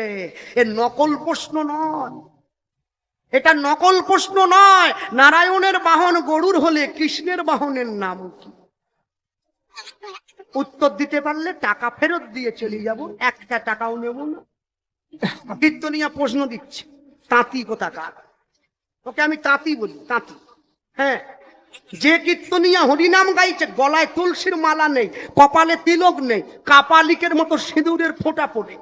এ নকল প্রশ্ন নয়। এটা নকল প্রশ্ন নয়। নারায়ণের বাহন গরুর হলে কৃষ্ণের বাহনের নাম কি? উত্তর দিতে পারলে টাকা ফেরত দিয়ে চলে যাব। একটা টাকাও নেব না। কীর্তনিয়া প্রশ্ন দিচ্ছে, তাঁতি কোথাকার? ওকে আমি তাঁতি বলি, তাঁতি। হ্যাঁ যে কীর্তনিয়া হরিনাম গাইছে, গলায় তুলসীর মালা নেই, কপালে তিলক নেই, কাপালিকের মতো সিঁদুরের ফোঁটা পড়ে।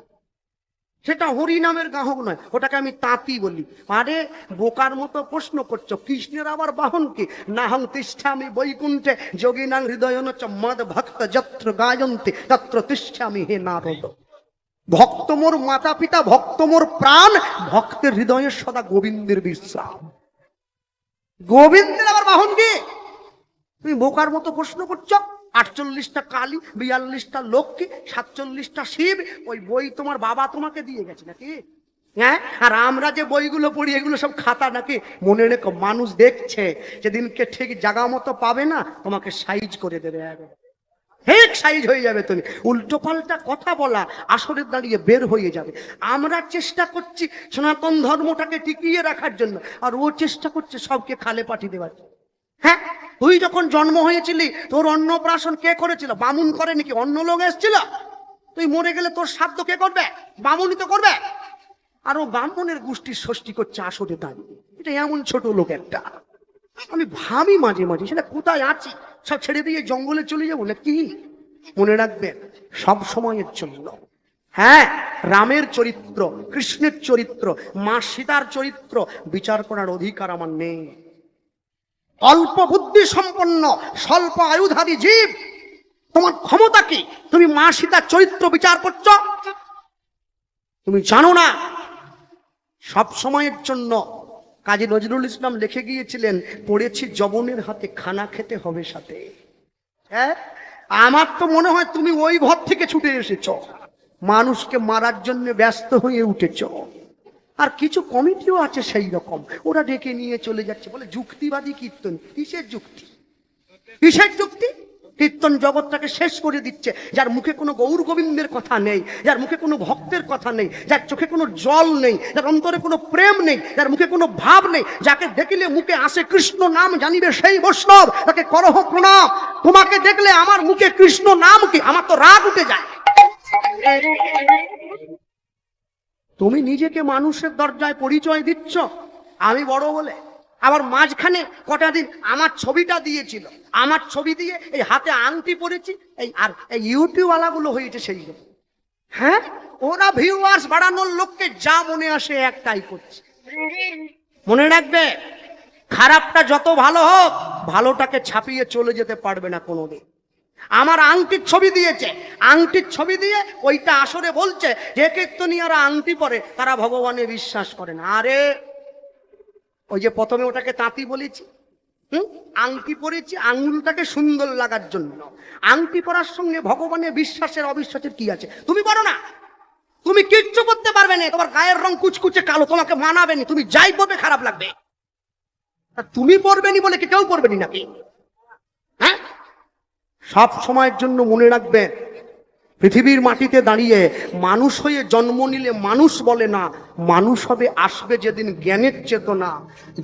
সেটা হরিনামের গাহক নয়, ওটাকে আমি তাঁতি বলি। আরে, বোকার মতো প্রশ্ন করছ, কৃষ্ণের আবার বাহন কি? না হং তিষ্ঠামি বৈকুণ্ঠে, যোগিনাং হৃদয় মদ ভক্ত যত্র গায়ন্তে, তত্র তিষ্ঠামি হে নারদ। ভক্ত মোর মাতা পিতা ভক্ত মোর প্রাণ, ভক্তের হৃদয়ে সদা গোবিন্দের বিশ্রাম গোবিন্দের আবার বাহন কি? তুমি বোকার মতো প্রশ্ন করছ? আটচল্লিশটা কালী, বিয়াল্লিশটা লক্ষ্মী, সাতচল্লিশটা শিব, ওই বই তোমার বাবা তোমাকে দিয়ে গেছে নাকি? হ্যাঁ? আর আমরা যে বইগুলো পড়ি, এগুলো সব খাতা নাকি? মনে রেখো, মানুষ দেখছে, যেদিনকে ঠিক জাগা মতো পাবে না, তোমাকে সাইজ করে দেবে। ঠিক সাইজ হয়ে যাবে তুমি। উল্টো পাল্টা কথা বলা, আসরে দাঁড়িয়ে বের হয়ে যাবে। আমরা চেষ্টা করছি সনাতন ধর্মটাকে টিকিয়ে রাখার জন্য, আর ও চেষ্টা করছে সবকে খালে পাঠিয়ে দেওয়ার। হ্যাঁ? তুই যখন জন্ম হয়েছিলি, তোর অন্নপ্রাশন কে করেছিল? বামুন করে নাকি অন্য লোক এসেছিল? তুই মরে গেলে তোর সাধ্য কে করবে? বামুনই তো করবে। আর ও ব্রাহ্মণের গোষ্ঠীর ষষ্ঠী করছে আসরে দাঁড়িয়ে এটা এমন ছোট লোক একটা। আমি ভাবি মাঝে মাঝে, সেটা কোথায় আছি? সব ছেড়ে দিয়ে জঙ্গলে চলে যাব না কি মনে রাখবেন, সব সময়ের জন্য। হ্যাঁ রামের চরিত্র, কৃষ্ণের চরিত্র, মা সীতার চরিত্র, বিচার করার অধিকার আমার নেই। অল্প বুদ্ধি সম্পন্ন, স্বল্প আয়ুধারী জীব। তোমার ক্ষমতা কি? তুমি মা সীতার চরিত্র বিচার করছ? তুমি জানো না, সব সময়ের জন্য কাজী নজরুল ইসলাম লিখে গিয়েছিলেন, পড়েছি জবনের হাতে, খানা খেতে হবে সাথে। হ্যাঁ? আমার তো মনে হয় তুমি ওই ঘর থেকে ছুটে এসেছ। মানুষকে মারার জন্য ব্যস্ত হয়ে উঠেছ। আর কিছু কমিটিও আছে সেই রকম। ওরা ডেকে নিয়ে চলে যাচ্ছে বলে যুক্তিবাদী কীর্তন। কিসের যুক্তি? কিসের যুক্তি? কীর্তন জগৎটাকে শেষ করে দিচ্ছে। যার মুখে কোনো গৌর গোবিন্দের কথা নেই, যার মুখে কোনো ভক্তের কথা নেই, যার চোখে কোনো জল নেই, যার অন্তরে কোনো প্রেম নেই, যার মুখে কোনো ভাব নেই, যাকে দেখিলে মুখে আসে কৃষ্ণ নাম, জানিবে সেই বৈষ্ণব, তাকে করহ প্রণাম। তোমাকে দেখলে আমার মুখে কৃষ্ণ নাম কি? আমার তো রাগ উঠে যায়। তুমি নিজেকে মানুষের দরজায় পরিচয় দিচ্ছ? আমি বড় বলে। আবার মাঝখানে কটা দিন আমার ছবিটা দিয়েছিল। আমার ছবি দিয়ে এই হাতে আংটি পরেছি, এই আর এই ইউটিউবওয়ালাগুলো হয়েছে সেই। হ্যাঁ? ওরা ভিউয়ার্স বাড়ানোর লোককে যা মনে আসে একটাই করছে। মনে রাখবে, খারাপটা যত ভালো হোক, ভালোটাকে ছাপিয়ে চলে যেতে পারবে না কোনোদিন। আমার আংটির ছবি দিয়েছে। আংটির ছবি দিয়ে ওইটা আসরে বলছে যে কীর্তনীয়রা আংটি পরে, তারা ভগবানে বিশ্বাস করে না। আরে, ওই যে প্রথমে ওটাকে তাঁতি বলেছি, হুম? আংটি পরেছি, আঙুলটাকে সুন্দর লাগার জন্য। আংটি পরার সঙ্গে ভগবানের বিশ্বাসের অবিশ্বাসের কি আছে? তুমি বলো না। তুমি কিচ্ছু করতে পারবে না, তোমার গায়ের রং কুচকুচে কালো, তোমাকে মানাবে না, তুমি যাই পড়বে খারাপ লাগবে। তুমি পড়বে নি বলে কেউ পড়বে নি নাকি? সব সময়ের জন্য মনে রাখবেন পৃথিবীর মাটিতে দাঁড়িয়ে মানুষ হয়ে জন্ম নিলে মানুষ বলে না মানুষ হবে আসবে যেদিন জ্ঞানের চেতনা।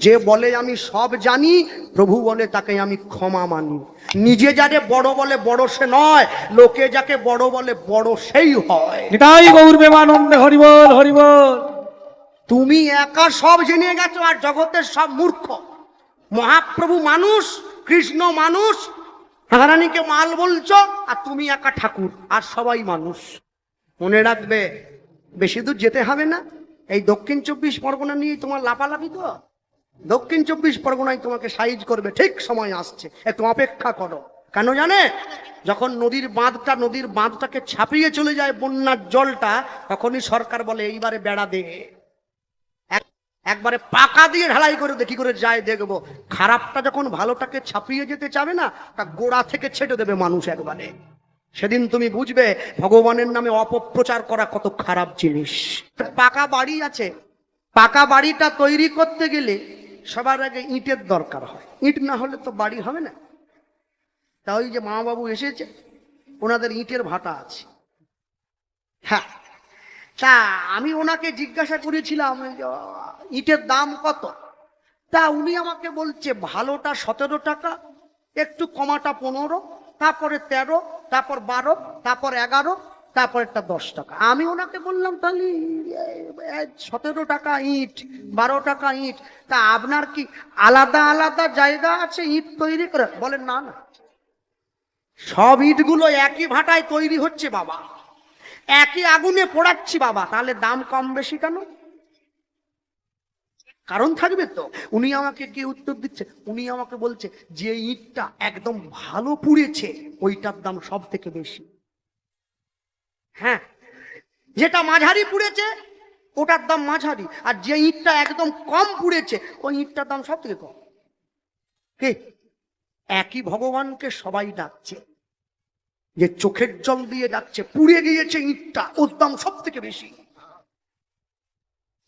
যে বলে আমি সব জানি প্রভু বলে তাকে আমি ক্ষমা মানি। নিজে যারে বড় বলে বড় সে নয় লোকে যাকে বড় বলে বড় সেই হয়। এটাই গৌর প্রেমানন্দে হরিবল হরিবল তুমি একা সব জেনে গেছো আর জগতের সব মূর্খ। মহাপ্রভু মানুষ কৃষ্ণ মানুষ রাধারানীকে মাল বলছো, আর তুমি একা ঠাকুর, আর সবাই মানুষ। মনে রাখবে, বেশি দূর যেতে হবে না। এই দক্ষিণ চব্বিশ পরগনা নিয়ে তোমার লাফালাফি তো? দক্ষিণ চব্বিশ পরগনায় তোমাকে সাইজ করবে, ঠিক সময় আসছে। একটু অপেক্ষা করো। কেন জানে? যখন নদীর বাঁধটা, নদীর বাঁধটাকে ছাপিয়ে চলে যায় বন্যার জলটা, তখনই সরকার বলে, এইবারে বেড়া দে। একবারে পাকা দিয়ে ঢালাই করে দেখি করে যায় দেখব? খারাপটা যখন ভালোটাকে ছাপিয়ে যেতে চাবে না, তা গোড়া থেকে ছেটে দেবে মানুষ একবারে। সেদিন তুমি বুঝবে, ভগবানের নামে অপপ্রচার করা কত খারাপ জিনিস। পাকা বাড়ি আছে। পাকা বাড়িটা তৈরি করতে গেলে সবার আগে ইটের দরকার হয়। ইট না হলে তো বাড়ি হবে না। তা ওই যে মা বাবু এসেছে, ওনাদের ইটের ভাটা আছে। হ্যাঁ তা আমি ওনাকে জিজ্ঞাসা করেছিলাম ইটের দাম কত? তা উনি আমাকে বলছে, ভালোটা সতেরো টাকা, একটু কমাটা পনেরো, তারপরে তেরো, তারপর বারো, তারপর এগারো তারপর একটা দশ টাকা। আমি ওনাকে বললাম, তাহলে সতেরো টাকা ইট, বারো টাকা ইট, তা আপনার কি আলাদা আলাদা জায়গা আছে ইট তৈরি করে? বলেন না না। সব ইটগুলো একই ভাটায় তৈরি হচ্ছে, বাবা। একই আগুনে পোড়াচ্ছি বাবা, তাহলে দাম কম বেশি কেন? কারণ থাকবে তো। উনি আমাকে কি উত্তর দিচ্ছে? উনি আমাকে বলছে, যে ইটটা একদম ভালো পুড়েছে, ওইটার দাম সব থেকে বেশি। হ্যাঁ যেটা মাঝারি পুড়েছে, ওটার দাম মাঝারি। আর যে ইটটা একদম কম পুড়েছে, ওই ইটটার দাম সব থেকে কম। কে? একই ভগবানকে সবাই ডাকছে। যে চোখের জল দিয়ে যাচ্ছে, পুড়ে গিয়েছে ইটটা, ওর দাম সব থেকে বেশি।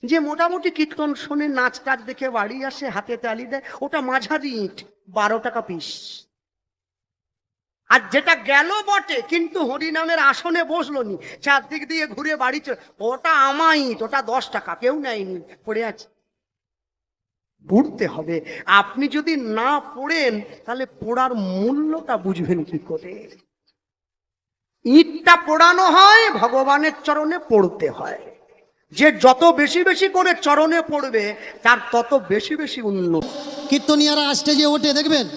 যে মোটামুটি কীর্তন শোনে, নাচ টাচ দেখে বাড়ি আসে, হাতে তালি দেয়, ওটা মাঝারি ইট, বারো টাকা পিস। আর যেটা গেল বটে, কিন্তু হরিনামের আসনে বসল নি চারদিক দিয়ে ঘুরে বাড়ি চলে, ওটা আমার ইট, ওটা দশ টাকা, কেউ নেয়নি, পড়ে আছে। পড়তে হবে। আপনি যদি না পড়েন, তাহলে পড়ার মূল্যটা বুঝবেন কি করে? ইটটা পোড়ানো হয়, ভগবানের চরণে পড়তে হয়। যে যত বেশি বেশি করে চরণে পড়বে, তার তত বেশি বেশি উন্নত। কীর্তনিয়ারা স্টেজে ওঠে, দেখবেন?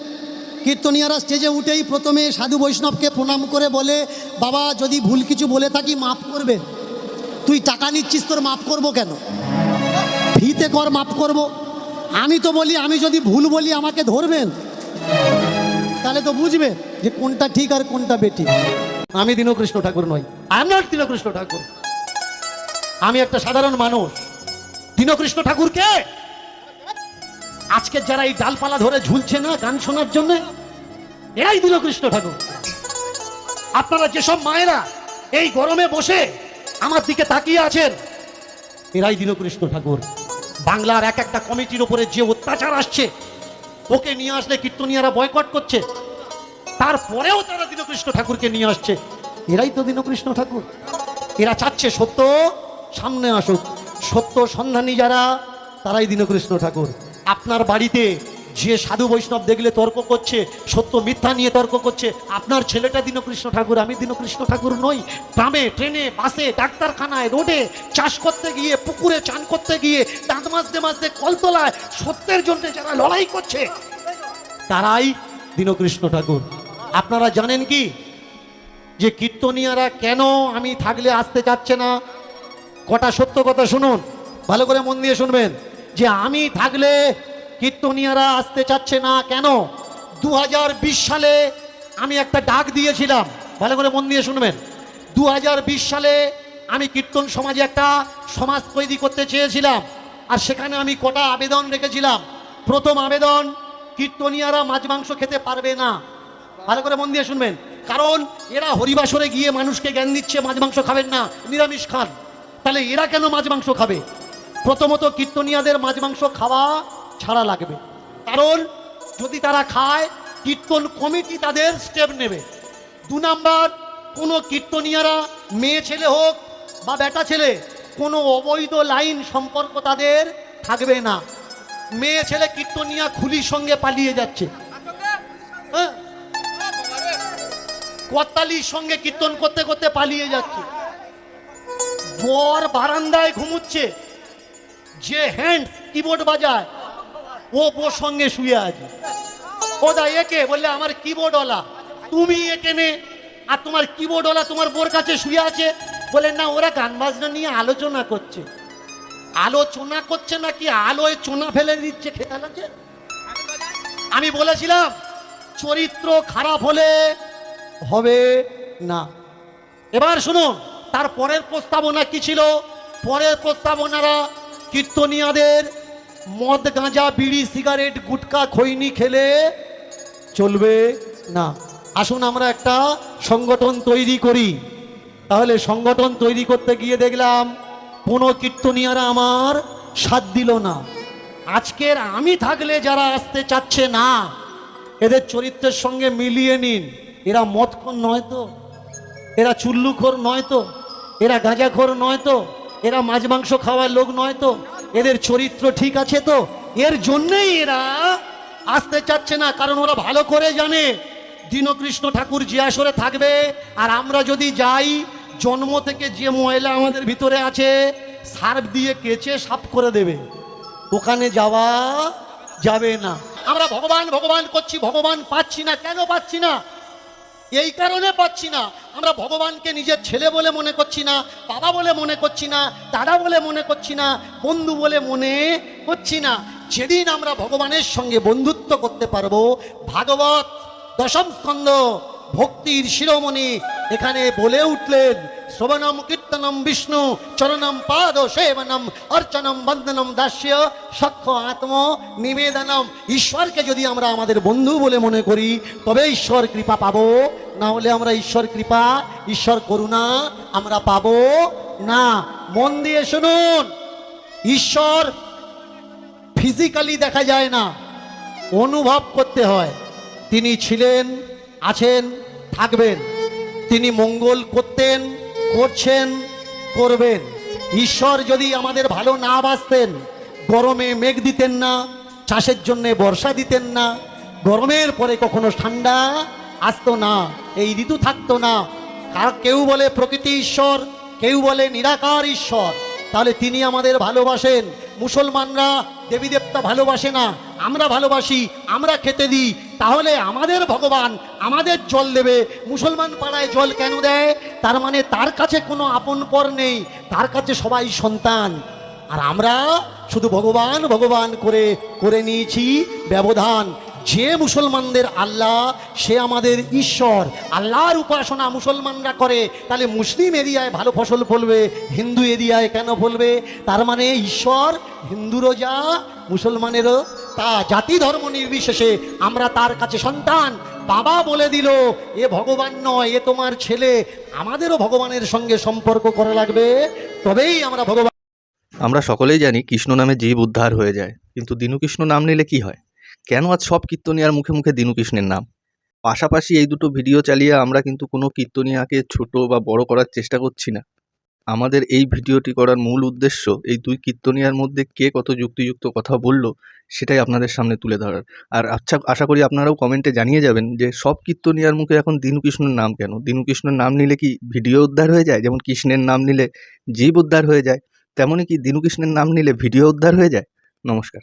কীর্তনিয়ারা স্টেজে উঠেই প্রথমে সাধু বৈষ্ণবকে প্রণাম করে বলে, বাবা, যদি ভুল কিছু বলে থাকি, মাফ করবে। তুই টাকা নিচ্ছিস, তোর মাফ করব কেন? ফিতে কর, মাফ করব। আমি তো বলি, আমি যদি ভুল বলি, আমাকে ধরবেন? তাহলে তো বুঝবে যে কোনটা ঠিক আর কোনটা বেঠিক। আমি দীনকৃষ্ণ ঠাকুর নই। I am not Dinkrishna Thakur. আমি একটা সাধারণ মানুষ। দীনকৃষ্ণ ঠাকুর কে? আজকে যারা এই ডালপালা ধরে ঝুলছে না গান শোনার জন্য, এরাই দিল কৃষ্ণ ঠাকুর। আপনারা যেসব মায়েরা এই গরমে বসে আমার দিকে তাকিয়ে আছেন, এরাই দিল কৃষ্ণ ঠাকুর। বাংলার এক একটা কমিটির উপরে যে অত্যাচার আসছে, ওকে নিয়ে আসলে কীর্তনিয়ারা বয়কট করছে। তারপরেও তারা দীনকৃষ্ণ ঠাকুরকে নিয়ে আসছে। এরাই তো দীনকৃষ্ণ ঠাকুর। এরা চাচ্ছে সত্য, সামনে আসুক। সত্য সন্ধানী যারা, তারাই দীনকৃষ্ণ ঠাকুর। আপনার বাড়িতে যে সাধু বৈষ্ণব দেখলে তর্ক করছে, সত্য মিথ্যা নিয়ে তর্ক করছে, আপনার ছেলেটা দীনকৃষ্ণ ঠাকুর, আমি দীনকৃষ্ণ ঠাকুর নই। ট্রামে ট্রেনে, বাসে, ডাক্তারখানায়, রোডে চাষ করতে গিয়ে, পুকুরে চান করতে গিয়ে, দাঁত মাজতে মাজতে কলতলায় সত্যের জন্য যারা লড়াই করছে, তারাই দীনকৃষ্ণ ঠাকুর। আপনারা জানেন কি? যে কীর্তনিয়ারা কেন আমি থাকলে আসতে চাচ্ছে না? কটা সত্য কথা শুনুন, ভালো করে মন দিয়ে শুনবেন। যে আমি থাকলে কীর্তনিয়ারা আসতে চাচ্ছে না কেন? দু হাজার বিশ সালে আমি একটা ডাক দিয়েছিলাম, ভালো করে মন দিয়ে শুনবেন। দু হাজার বিশ সালে আমি কীর্তন সমাজে একটা সমাজ তৈরি করতে চেয়েছিলাম, আর সেখানে আমি কটা আবেদন রেখেছিলাম। প্রথম আবেদন, কীর্তনিয়ারা মাছ মাংস খেতে পারবে না। ভালো করে মন দিয়ে শুনবেন। কারণ এরা হরিবাসরে গিয়ে মানুষকে জ্ঞান দিচ্ছে, মাছ মাংস খাবেন না, নিরামিষ খান। তাহলে এরা কেন মাছ মাংস খাবে? প্রথমত কীর্তনিয়াদের মাছ মাংস খাওয়া ছাড়া লাগবে। কারণ যদি তারা খায়, কীর্তন কমিটি তাদের স্টেপ নেবে। দু নাম্বার, কোনো কীর্তনিয়ারা মেয়ে ছেলে হোক বা বেটা ছেলে, কোনো অবৈধ লাইন সম্পর্ক তাদের থাকবে না। মেয়ে ছেলে কীর্তনিয়া খুলির সঙ্গে পালিয়ে যাচ্ছে। হ্যাঁ? কর্তালির সঙ্গে কীর্তন করতে করতে পালিয়ে যাচ্ছে। বর বারান্দায় ঘুমুচ্ছে। যে হ্যান্ড কিবোর্ড বাজায়, ও বোর সঙ্গে শুয়ে আছে। ও দা একে বললে, আমার কিবোর্ডওয়ালা তুমি একে নে। আর তোমার কিবোর্ড ওলা তোমার বোর কাছে শুয়ে আছে? বলে, না, ওরা গান বাজনা নিয়ে আলোচনা করছে। আলোচনা করছে নাকি আলোয় চোনা ফেলে দিচ্ছে, খেয়াল আছে? আমি বলেছিলাম, চরিত্র খারাপ হলে হবে না। এবার শুনুন, তার পরের প্রস্তাবনা কি ছিল? পরের প্রস্তাবনারা কীর্তনিয়াদের মদ, গাঁজা, বিড়ি, সিগারেট, গুটকা, খৈনি খেলে চলবে না। আসুন আমরা একটা সংগঠন তৈরি করি। তাহলে সংগঠন তৈরি করতে গিয়ে দেখলাম, কোনো কীর্তনিয়ারা আমার সাথ দিল না। আজকের আমি থাকলে যারা আসতে চাচ্ছে না, এদের চরিত্রের সঙ্গে মিলিয়ে নিন। এরা মদখোর নয় তো। এরা চুল্লুখোর নয় তো। এরা গাঁজাখোর নয় তো। এরা মাছ মাংস খাওয়ার লোক নয় তো। এদের চরিত্র ঠিক আছে তো। এর জন্যেই এরা আসতে চাচ্ছে না, কারণ ওরা ভালো করে জানে। দীনকৃষ্ণ ঠাকুর যে আসরে থাকবে, আর আমরা যদি যাই, জন্ম থেকে যে ময়লা আমাদের ভিতরে আছে, সার্ফ দিয়ে কেচে সাফ করে দেবে। ওখানে যাওয়া যাবে না। আমরা ভগবান ভগবান করছি, ভগবান পাচ্ছি না। কেন পাচ্ছি না? এই কারণে পাচ্ছি না। আমরা ভগবানকে নিজের ছেলে বলে মনে করছি না, বাবা বলে মনে করছি না, দাদা বলে মনে করছি না, বন্ধু বলে মনে করছি না। যেদিন আমরা ভগবানের সঙ্গে বন্ধুত্ব করতে পারব, ভাগবত দশম স্কন্ধ ভক্তির শিরোমণি এখানে বলে উঠলেন, শ্রবণম কীর্তনম বিষ্ণু, চরণম পাদ সেবনম, অর্চনম বন্দনম দাস্য সক্ষ আত্ম নিবেদনম। ঈশ্বরকে যদি আমরা আমাদের বন্ধু বলে মনে করি, তবে ঈশ্বর কৃপা পাবো। না হলে আমরা ঈশ্বর কৃপা, ঈশ্বর করুণা আমরা পাবো না। মন দিয়ে শুনুন, ঈশ্বর ফিজিক্যালি দেখা যায় না, অনুভব করতে হয়। তিনি ছিলেন, আছেন, থাকবেন। তিনি মঙ্গল করতেন করছেন, করবেন। ঈশ্বর যদি আমাদের ভালো না বাঁচতেন, গরমে মেঘ দিতেন না, চাষের জন্যে বর্ষা দিতেন না, গরমের পরে কখনো ঠান্ডা আসতো না, এই ঋতু থাকতো না। আর কেউ বলে প্রকৃতি ঈশ্বর, কেউ বলে নিরাকার ঈশ্বর। তাহলে তিনি আমাদের ভালোবাসেন। মুসলমানরা দেবী দেবতা ভালোবাসে না, আমরা ভালোবাসি, আমরা খেতে দিই, তাহলে আমাদের ভগবান আমাদের জল দেবে। মুসলমান পাড়ায় জল কেন দেয়? তার মানে তার কাছে কোনো আপন পর নেই, তার কাছে সবাই সন্তান। আর আমরা শুধু ভগবান ভগবান করে করে নিয়েছি ব্যবধান। যে মুসলমানদের আল্লাহ, সে আমাদের ঈশ্বর। আল্লাহর উপাসনা মুসলমানরা করে। তাহলে মুসলিম এরিয়ায় ভালো ফসল ফলবে, হিন্দু এরিয়ায় কেন ফলবে? তার মানে ঈশ্বর, হিন্দুরও যা, মুসলমানেরও তা। জাতি ধর্ম নির্বিশেষে আমরা তার কাছে সন্তান। বাবা বলে দিল, এ ভগবান নয়, এ তোমার ছেলে। আমাদেরও ভগবানের সঙ্গে সম্পর্ক করা লাগবে। তবেই আমরা ভগবান আমরা সকলেই জানি কৃষ্ণ নামে জীব উদ্ধার হয়ে যায়। কিন্তু দীনকৃষ্ণ নাম নিলে কি হয়? কেন আজ সব কীর্তনিয়ার মুখে মুখে দীনকৃষ্ণের নাম? পাশাপাশি এই দুটো ভিডিও চালিয়ে আমরা কিন্তু কোনো কীর্তনিয়াকে ছোট বা বড় করার চেষ্টা করছি না। আমাদের এই ভিডিওটি করার মূল উদ্দেশ্য এই দুই কীর্তনিয়ার মধ্যে কে কত যুক্তিযুক্ত কথা বলল সেটাই আপনাদের সামনে তুলে ধরার। আর আচ্ছা আশা করি আপনারাও কমেন্টে জানিয়ে যাবেন যে সব কীর্তনিয়ার মুখে এখন দীনকৃষ্ণের নাম কেন? দীনকৃষ্ণের নাম নিলে কি ভিডিও উদ্ধার হয়ে যায়? যেমন কৃষ্ণের নাম নিলে জীব উদ্ধার হয়ে যায়, তেমনই কি দীনকৃষ্ণের নাম নিলে ভিডিও উদ্ধার হয়ে যায়? নমস্কার।